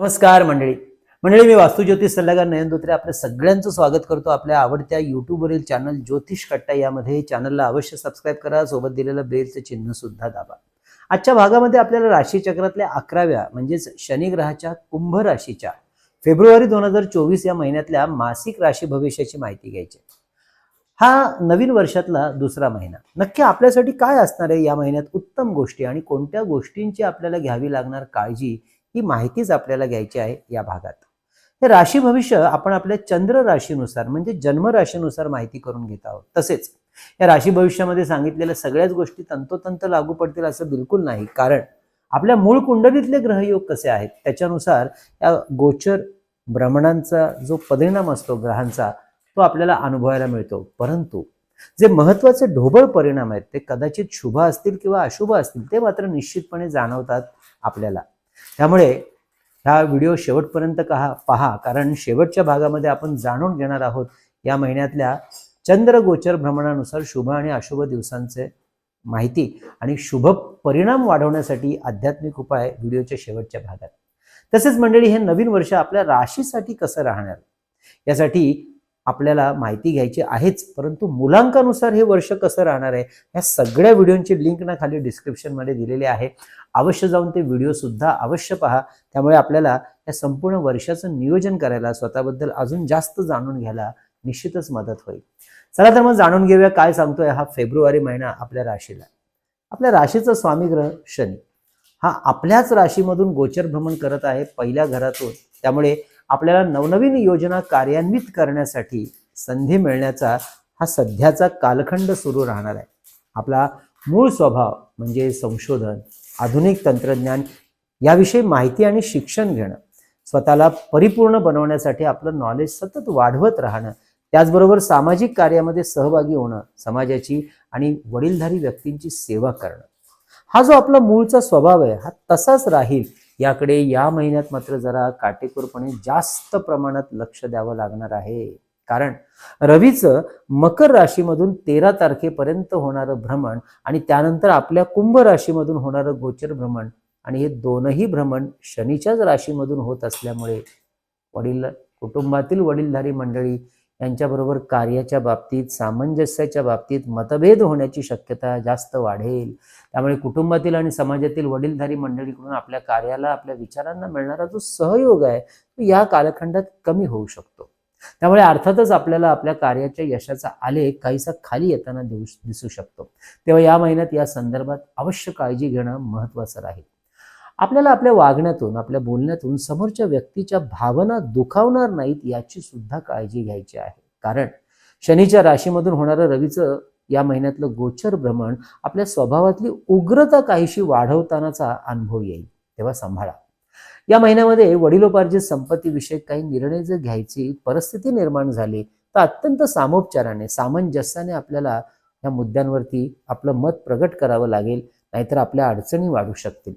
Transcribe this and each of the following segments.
नमस्कार मंडळी. मंडळी मी वास्तुज्योतिष सल्लागार नयन धोत्रे आपल्या सगळ्यांचं स्वागत करतो आपल्या आवडत्या युट्यूबवरील चॅनल ज्योतिष कट्टा यामध्ये. चॅनलला अवश्य सबस्क्राईब करा सोबत दिलेलं बेलचं चिन्ह सुद्धा दाबा. आजच्या भागामध्ये आपल्याला राशीचक्रातल्या अकराव्या म्हणजेच शनी ग्रहाच्या कुंभ राशीच्या फेब्रुवारी दोन हजार चोवीस या महिन्यातल्या मासिक राशी भविष्याची माहिती घ्यायची. हा नवीन वर्षातला दुसरा महिना. नक्की आपल्यासाठी काय असणार आहे या महिन्यात उत्तम गोष्टी आणि कोणत्या गोष्टींची आपल्याला घ्यावी लागणार काळजी ही माहितीच आपल्याला घ्यायची आहे या भागात. हे राशी भविष्य आपण आपल्या चंद्र राशीनुसार म्हणजे जन्म राशीनुसार माहिती करून घेत आहोत. तसेच या राशी भविष्यामध्ये सांगितलेल्या सगळ्याच गोष्टी तंतोतंत लागू पडतील असं बिलकुल नाही. कारण आपल्या मूळ कुंडलीतले ग्रहयोग कसे आहेत? त्याच्यानुसार या गोचर भ्रमणांचा जो परिणाम असतो ग्रहांचा तो आपल्याला अनुभवायला मिळतो. परंतु जे महत्त्वाचे ढोबळ परिणाम आहेत ते कदाचित शुभ असतील किंवा अशुभ असतील ते मात्र निश्चितपणे जाणवतात आपल्याला. त्यामुळे हा व्हिडिओ शेवटपर्यंत कहा पहा कारण शेवटच्या भागामध्ये आपण जाणून घेणार आहोत या महिन्यातल्या चंद्रगोचर भ्रमणानुसार शुभ आणि अशुभ दिवसांचे माहिती आणि शुभ परिणाम वाढवण्यासाठी आध्यात्मिक उपाय व्हिडिओच्या शेवटच्या भागात. तसेच मंडळी हे नवीन वर्ष आपल्या राशीसाठी कसं राहणार? यासाठी आपल्याला माहिती घ्यायची आहेच. परंतु मुलांकानुसार हे वर्ष कसं राहणार आहे या सगळ्या व्हिडिओची लिंक ना खाली डिस्क्रिप्शनमध्ये दिलेली आहे. अवश्य जाऊन ते व्हिडिओसुद्धा अवश्य पहा. त्यामुळे आपल्याला या संपूर्ण वर्षाचं नियोजन करायला स्वतःबद्दल अजून जास्त जाणून घ्यायला निश्चितच मदत होईल. चला तर मग जाणून घेऊया काय सांगतोय हा फेब्रुवारी महिना आपल्या राशीला. आपल्या राशीचा स्वामी ग्रह शनी. हा आपल्याच राशीमधून गोचर भ्रमण करत आहे पहिल्या घरातून. त्यामुळे आपल्याला नवनवीन योजना कार्यान्वित करण्यासाठी संधी मिळण्याचा हा सध्याचा कालखंड सुरू राहणार आहे. आपला मूळ स्वभाव म्हणजे संशोधन आधुनिक तंत्रज्ञान याविषयी माहिती आणि शिक्षण घेणं स्वतःला परिपूर्ण बनवण्यासाठी आपलं नॉलेज सतत वाढवत राहणं त्याचबरोबर सामाजिक कार्यामध्ये सहभागी होणं समाजाची आणि वडीलधारी व्यक्तींची सेवा करणं. हा जो आपला मूळचा स्वभाव आहे हा तसाच राहील याकडे या महिन्यात मात्र जरा काटेकोरपणे जास्त प्रमाणात लक्ष द्यावं लागणार आहे. कारण रवीचं मकर राशीमधून तेरा तारखेपर्यंत होणारं भ्रमण आणि त्यानंतर आपल्या कुंभ राशीमधून होणारं गोचर भ्रमण आणि हे दोनही भ्रमण शनीच्याच राशीमधून होत असल्यामुळे वडील कुटुंबातील वडीलधारी मंडळी यांच्याबरोबर कार्याच्या बाबतीत सामंजस्याच्या बाबतीत मतभेद होण्याची शक्यता जास्त वाढेल. त्यामुळे कुटुंबातील आणि समाजातील वडीलधारी मंडळीकडून आपल्या कार्याला आपल्या विचारांना मिळणारा जो सहयोग आहे तो या कालखंडात कमी होऊ शकतो. त्यामुळे अर्थातच आपल्याला आपल्या कार्याच्या यशाचा आलेख काहीसा खाली येताना दिसू शकतो. तेव्हा या महिन्यात या संदर्भात अवश्य काळजी घेणं महत्वाचं राहील. आपल्याला आपल्या वागण्यातून आपल्या बोलण्यातून समोरच्या व्यक्तीच्या भावना दुखावणार नाहीत याची सुद्धा काळजी घ्यायची आहे. कारण शनीच्या राशीमधून होणारं रवीचं या महिन्यातलं गोचर भ्रमण आपल्या स्वभावातली उग्रता काहीशी वाढवतानाचा अनुभव येईल. तेव्हा सांभाळा. या महिन्यामध्ये वडिलोपार्जित संपत्तीविषयक काही निर्णय जर घ्यायची परिस्थिती निर्माण झाली तर अत्यंत सामोपचाराने सामंजस्याने आपल्याला या मुद्द्यांवरती आपलं मत प्रगट करावं लागेल नाहीतर आपल्या अडचणी वाढू शकतील.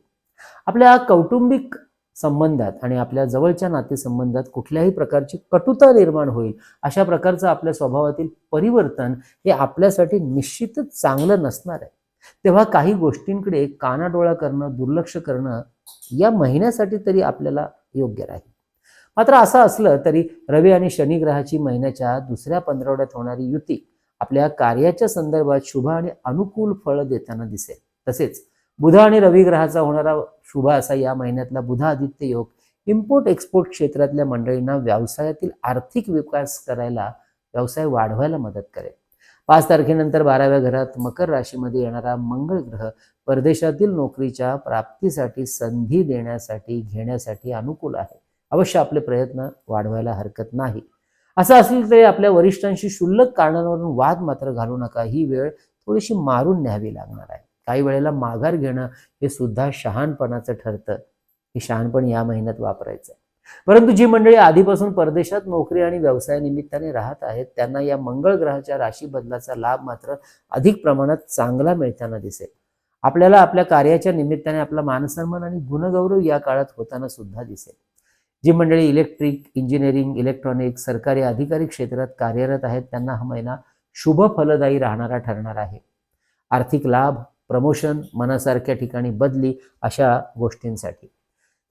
आपल्या कौटुंबिक संबंधात आणि आपल्या जवळच्या नातेसंबंधात कुठल्याही प्रकारची कटुता निर्माण होईल अशा प्रकारचं आपल्या स्वभावातील परिवर्तन हे आपल्यासाठी निश्चितच चांगलं नसणार आहे. तेव्हा काही गोष्टींकडे कानाडोळा करणं दुर्लक्ष करणं या महिन्यासाठी तरी आपल्याला योग्य राहील. मात्र असं असलं तरी रवी आणि शनी ग्रहाची महिन्याच्या दुसऱ्या पंधरवड्यात होणारी युती आपल्या कार्याच्या संदर्भात शुभ आणि अनुकूल फळ देताना दिसेल. तसेच बुध आणि रवी ग्रहाचा होणारा शुभ असा या महिन्यातला बुध आदित्य योग इम्पोर्ट एक्सपोर्ट क्षेत्रातल्या मंडळींना व्यवसायातील आर्थिक विकास करायला व्यवसाय वाढवायला मदत करेल. पाच तारखेनंतर बाराव्या घरात मकर राशीमध्ये येणारा मंगळ ग्रह परदेशातील नोकरीच्या प्राप्तीसाठी संधी देण्यासाठी घेण्यासाठी अनुकूल आहे. अवश्य आपले प्रयत्न वाढवायला हरकत नाही. असं असेल तरी आपल्या वरिष्ठांशी क्षुल्लक कारणांवरून वाद मात्र घालू नका. ही वेळ थोडीशी मारून न्यावी लागणार आहे. काही वेळेला माघार घेणं हे सुद्धा शहाणपणाचं ठरतं. हे शहाणपण या महिन्यात वापरायचं परंतु जी मंडळी आधीपासून परदेशात नोकरी आणि व्यवसायानिमित्ताने राहत आहेत त्यांना या मंगळ ग्रहाच्या राशी बदलाचा लाभ मात्र अधिक प्रमाणात चांगला मिळताना दिसेल. आपल्याला आपल्या कार्याच्या निमित्ताने आपला मानसन्मान आणि गुणगौरव या काळात होताना सुद्धा दिसेल. जी मंडळी इलेक्ट्रिक इंजिनिअरिंग इलेक्ट्रॉनिक सरकारी अधिकारी क्षेत्रात कार्यरत आहेत त्यांना हा महिना शुभ फलदायी राहणारा ठरणार आहे. आर्थिक लाभ प्रमोशन मनासारख्या ठिकाणी बदली अशा गोष्टींसाठी.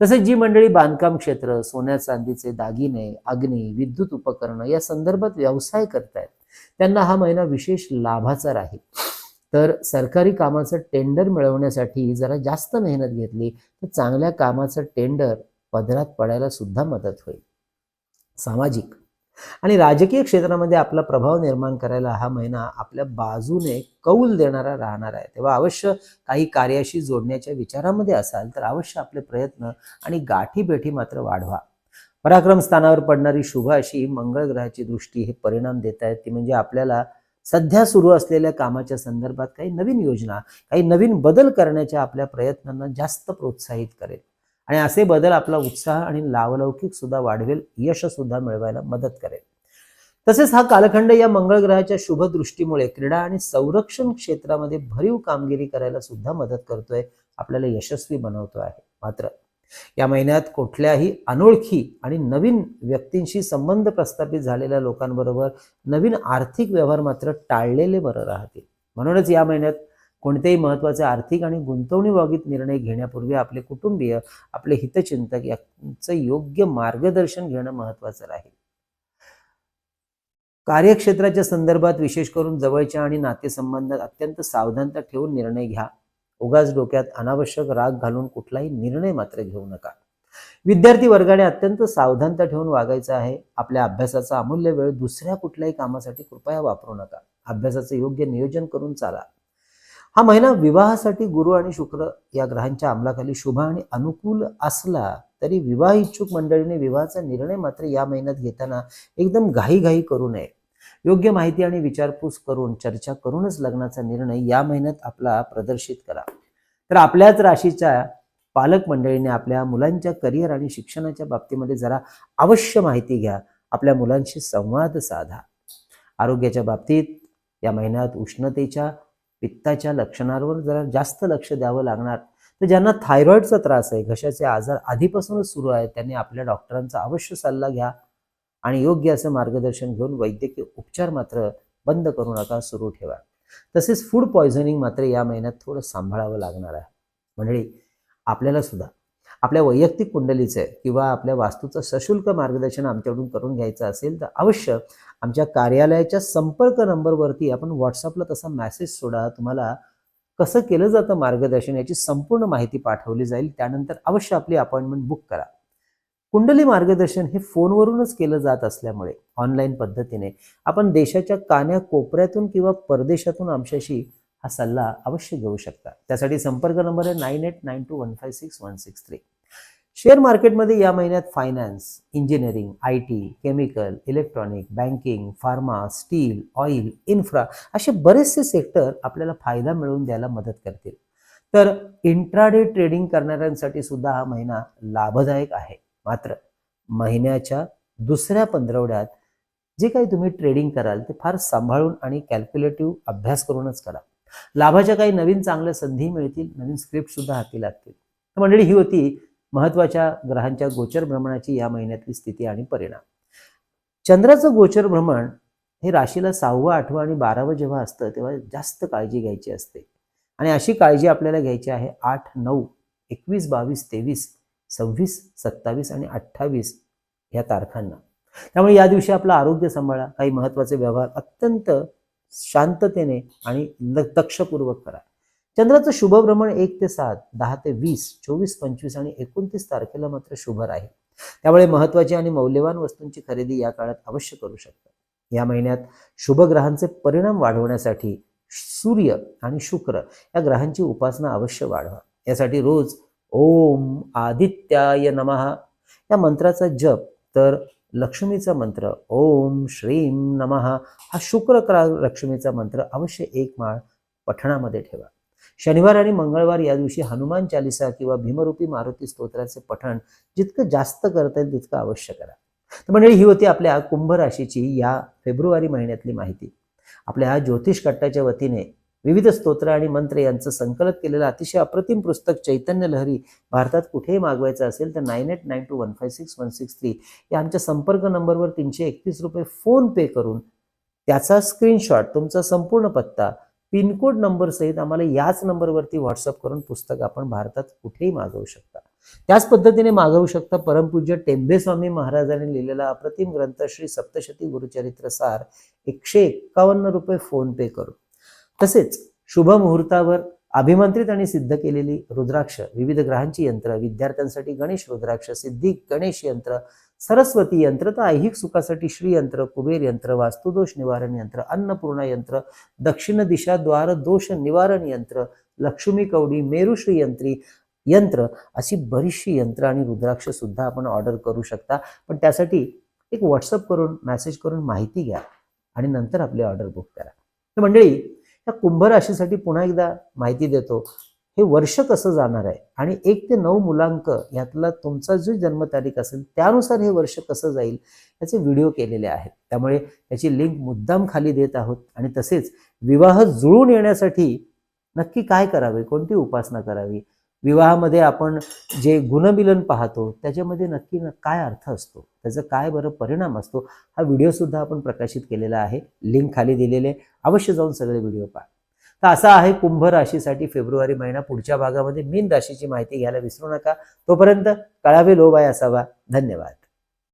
तसेच जी मंडळी बांधकाम क्षेत्र सोन्या चांदीचे दागिने अग्नी विद्युत उपकरणं या संदर्भात व्यवसाय करतायत त्यांना हा महिना विशेष लाभाचा राहील. तर सरकारी कामाचं टेंडर मिळवण्यासाठी जरा जास्त मेहनत घेतली तर चांगल्या कामाचं टेंडर पदरात पडायला सुद्धा मदत होईल. सामाजिक आणि राजकीय क्षेत्रामध्ये आपला प्रभाव निर्माण करायला हा महिना आपल्या बाजूने कौल देणारा राहणार आहे. तेव्हा अवश्य काही कार्याशी जोडण्याच्या विचारामध्ये असाल तर अवश्य आपले प्रयत्न आणि गाठीबेठी मात्र वाढवा. पराक्रम स्थानावर पडणारी शुभ अशी मंगळ ग्रहाची दृष्टी हे परिणाम देत आहेत. ती म्हणजे आपल्याला सध्या सुरू असलेल्या कामाच्या संदर्भात काही नवीन योजना काही नवीन बदल करण्याच्या आपल्या प्रयत्नांना जास्त प्रोत्साहित करेल. आणि असे बदल आपला उत्साह आणि लावलौकिक सुद्धा वाढवेल यश सुद्धा मिळवायला मदत करेल. तसेच हा कालखंड या मंगळ ग्रहाच्या शुभ दृष्टीमुळे क्रीडा आणि संरक्षण क्षेत्रामध्ये भरीव कामगिरी करायला सुद्धा मदत करतोय आपल्याला यशस्वी बनवतो आहे. मात्र या महिन्यात कुठल्याही अनोळखी आणि नवीन व्यक्तींशी संबंध प्रस्थापित झालेल्या लोकांबरोबर नवीन आर्थिक व्यवहार मात्र टाळलेले बरं राहतील. म्हणूनच या महिन्यात कोणतेही महत्त्वाचे आर्थिक आणि गुंतवणुकीबाबत निर्णय घेण्यापूर्वी आपले कुटुंबीय आपले हितचिंतक यांचं योग्य मार्गदर्शन घेणं महत्त्वाचं राहील. कार्यक्षेत्राच्या संदर्भात विशेष करून जवळच्या आणि नातेसंबंधात अत्यंत सावधानता ठेवून निर्णय घ्या. उगाच डोक्यात अनावश्यक राग घालून कुठलाही निर्णय मात्र घेऊ नका. विद्यार्थी वर्गाने अत्यंत सावधानता ठेवून वागायचं आहे. आपल्या अभ्यासाचा अमूल्य वेळ दुसऱ्या कुठल्याही कामासाठी कृपया वापरू नका. अभ्यासाचं योग्य नियोजन करून चाला. हा महिना विवाहासाठी गुरु आणि शुक्र या ग्रहांच्या अंमलाखाली शुभ आणि अनुकूल असला तरी विवाह इच्छुक मंडळीने विवाहाचा निर्णय मात्र या महिन्यात घेताना एकदम घाईघाई करू नये. योग्य माहिती आणि विचारपूस करून चर्चा करूनच लग्नाचा निर्णय या महिन्यात आपला प्रदर्शित करा. तर आपल्याच राशीच्या पालक मंडळीने आपल्या मुलांच्या करिअर आणि शिक्षणाच्या बाबतीमध्ये जरा अवश्य माहिती घ्या. आपल्या मुलांशी संवाद साधा. आरोग्याच्या बाबतीत या महिन्यात उष्णतेच्या पित्ताच्या लक्षणांवर जरा जास्त लक्ष द्यावं लागणार. तर ज्यांना थायरॉईडचा त्रास आहे घशाचे आजार आधीपासूनच सुरू आहेत त्यांनी आपल्या डॉक्टरांचा अवश्य सल्ला घ्या आणि योग्य असं मार्गदर्शन घेऊन वैद्यकीय उपचार मात्र बंद करू नका सुरू ठेवा. तसेच फूड पॉयझनिंग मात्र या महिन्यात थोडं सांभाळावं लागणार आहे. मंडळी आपल्याला सुद्धा आपल्या वैयक्तिक कुंडलीचं किंवा आपल्या वास्तूचं सशुल्क मार्गदर्शन आमच्याकडून करून घ्यायचं असेल तर अवश्य आमच्या कार्यालयाच्या संपर्क नंबरवरती आपण व्हॉट्सअपला तसा मॅसेज सोडा. तुम्हाला कसं केलं जातं मार्गदर्शन याची संपूर्ण माहिती पाठवली जाईल. त्यानंतर अवश्य आपली अपॉइंटमेंट बुक करा. कुंडली मार्गदर्शन हे फोनवरूनच केलं जात असल्यामुळे ऑनलाईन पद्धतीने आपण देशाच्या कान्या कोपऱ्यातून किंवा परदेशातून आमच्याशी हा सल्ला अवश्य घेऊ शकता. त्यासाठी संपर्क नंबर आहे nine eight nine two one five six one six three. Share मार्केटमध्ये या महिन्यात finance engineering I T chemical electronic banking pharma steel oil infra असे बरेचसे सेक्टर आपल्याला फायदा मिळवून द्यायला मदत करतील. तर इंट्राडे ट्रेडिंग करणाऱ्यांसाठी सुद्धा हा महिना लाभदायक आहे. मात्र महिन्याच्या दुसऱ्या पंधरवड्यात जे काही तुम्ही ट्रेडिंग कराल ते फार सांभाळून आणि कॅल्क्युलेटिव्ह अभ्यास करूनच करा. लाभाच्या काही नवीन चांगल्या संधी मिळतील नवीन स्क्रिप्ट सुद्धा हाती लागतील. तर मंडळी ही होती महत्त्वाच्या ग्रहांच्या गोचर भ्रमणाची या महिन्यातली स्थिती आणि परिणाम. चंद्राचं गोचर भ्रमण हे राशीला सहावं आठवं आणि बारावं जेव्हा असतं तेव्हा जास्त काळजी घ्यायची असते. आणि अशी काळजी आपल्याला घ्यायची आहे आठ नऊ एकवीस बावीस तेवीस सव्वीस सत्तावीस आणि अठ्ठावीस या तारखांना. त्यामुळे या दिवशी आपलं आरोग्य सांभाळा. काही महत्त्वाचे व्यवहार अत्यंत शांततेने आणि दक्षपूर्वक करा. चंद्राचं शुभभ्रमण एक ते सात दहा ते वीस चोवीस पंचवीस आणि एकोणतीस तारखेला मात्र शुभ राहील. त्यामुळे महत्वाची आणि मौल्यवान वस्तूंची खरेदी या काळात अवश्य करू शकता. या महिन्यात शुभ ग्रहांचे परिणाम वाढवण्यासाठी सूर्य आणि शुक्र या ग्रहांची उपासना अवश्य वाढवा. यासाठी रोज ओम आदित्याय नमः या मंत्राचा जप तर लक्ष्मीचा मंत्र ओम श्रीम नमः. हा शुक्र लक्ष्मीचा मंत्र अवश्य एक माळ पठणामध्ये ठेवा. शनिवार आणि मंगळवार या दिवशी हनुमान चालिसा किंवा भीमरूपी मारुती स्तोत्राचे पठण जितकं जास्त करता येईल तितकं अवश्य करा. तर मंडळी ही होती आपल्या कुंभ राशीची या फेब्रुवारी महिन्यातली माहिती. आपल्या ज्योतिष कट्टाच्या वतीने विविध स्तोत्र आणि मंत्र यांचं संकलन केलेलं अतिशय अप्रतिम पुस्तक चैतन्य लहरी भारतात कुठेही मागवायचं असेल तर nine eight nine two one five six one six three या आमच्या संपर्क नंबरवर तीनशे एकतीस रुपये फोन पे करून त्याचा स्क्रीनशॉट तुमचा संपूर्ण पत्ता पिनकोड नंबर सहित आम्हाला याच नंबरवरती व्हॉट्सअप करून पुस्तक आपण भारतात कुठेही मागवू शकता. त्याच पद्धतीने मागवू शकता परमपूज्य टेंबेस्वामी महाराजांनी लिहिलेला अप्रतिम ग्रंथ श्री सप्तशती गुरुचरित्र सार एकशे एक्कावन्न रुपये फोन पे करून. तसेच शुभ मुहूर्तावर अभिमंत्रित आणि सिद्ध केलेली रुद्राक्ष विविध ग्रहांची यंत्र विद्यार्थ्यांसाठी गणेश रुद्राक्ष सिद्धी गणेश यंत्र सरस्वती यंत्र तर ऐहिक सुखासाठी श्री यंत्र कुबेर यंत्र वास्तुदोष निवारण यंत्र अन्नपूर्णा यंत्र दक्षिण दिशा द्वार दोष निवारण यंत्र लक्ष्मी कवडी मेरुश्री यंत्री यंत्र अशी बरीचशी यंत्र आणि रुद्राक्ष सुद्धा आपण ऑर्डर करू शकता. पण त्यासाठी एक व्हॉट्सअप करून मेसेज करून माहिती घ्या आणि नंतर आपली ऑर्डर बुक करा. तर मंडळी या कुंभ राशीसाठी पुन्हा एकदा माहिती देतो. हे वर्ष कसं जाणार आहे? आणि एक ते नऊ मुलांक यातला तुमचा जो जन्मतारीख असेल त्यानुसार हे वर्ष कसं जाईल याचे व्हिडिओ केलेले आहेत. त्यामुळे याची लिंक मुद्दाम खाली देत आहोत. आणि तसेच विवाह जुळून येण्यासाठी नक्की काय करावे? कोणती उपासना करावी? विवाहामध्ये आपण जे गुणमिलन पाहतो त्याच्यामध्ये नक्की काय अर्थ असतो? त्याचा काय बरं परिणाम असतो? हा व्हिडिओसुद्धा आपण प्रकाशित केलेला आहे. लिंक खाली दिलेले आहे. अवश्य जाऊन सगळे व्हिडिओ पहा. तर असा आहे कुंभ राशीसाठी फेब्रुवारी महिना. पुढच्या भागामध्ये मीन राशीची माहिती घ्यायला विसरू नका. तोपर्यंत कळावे लोबाय असावा. धन्यवाद.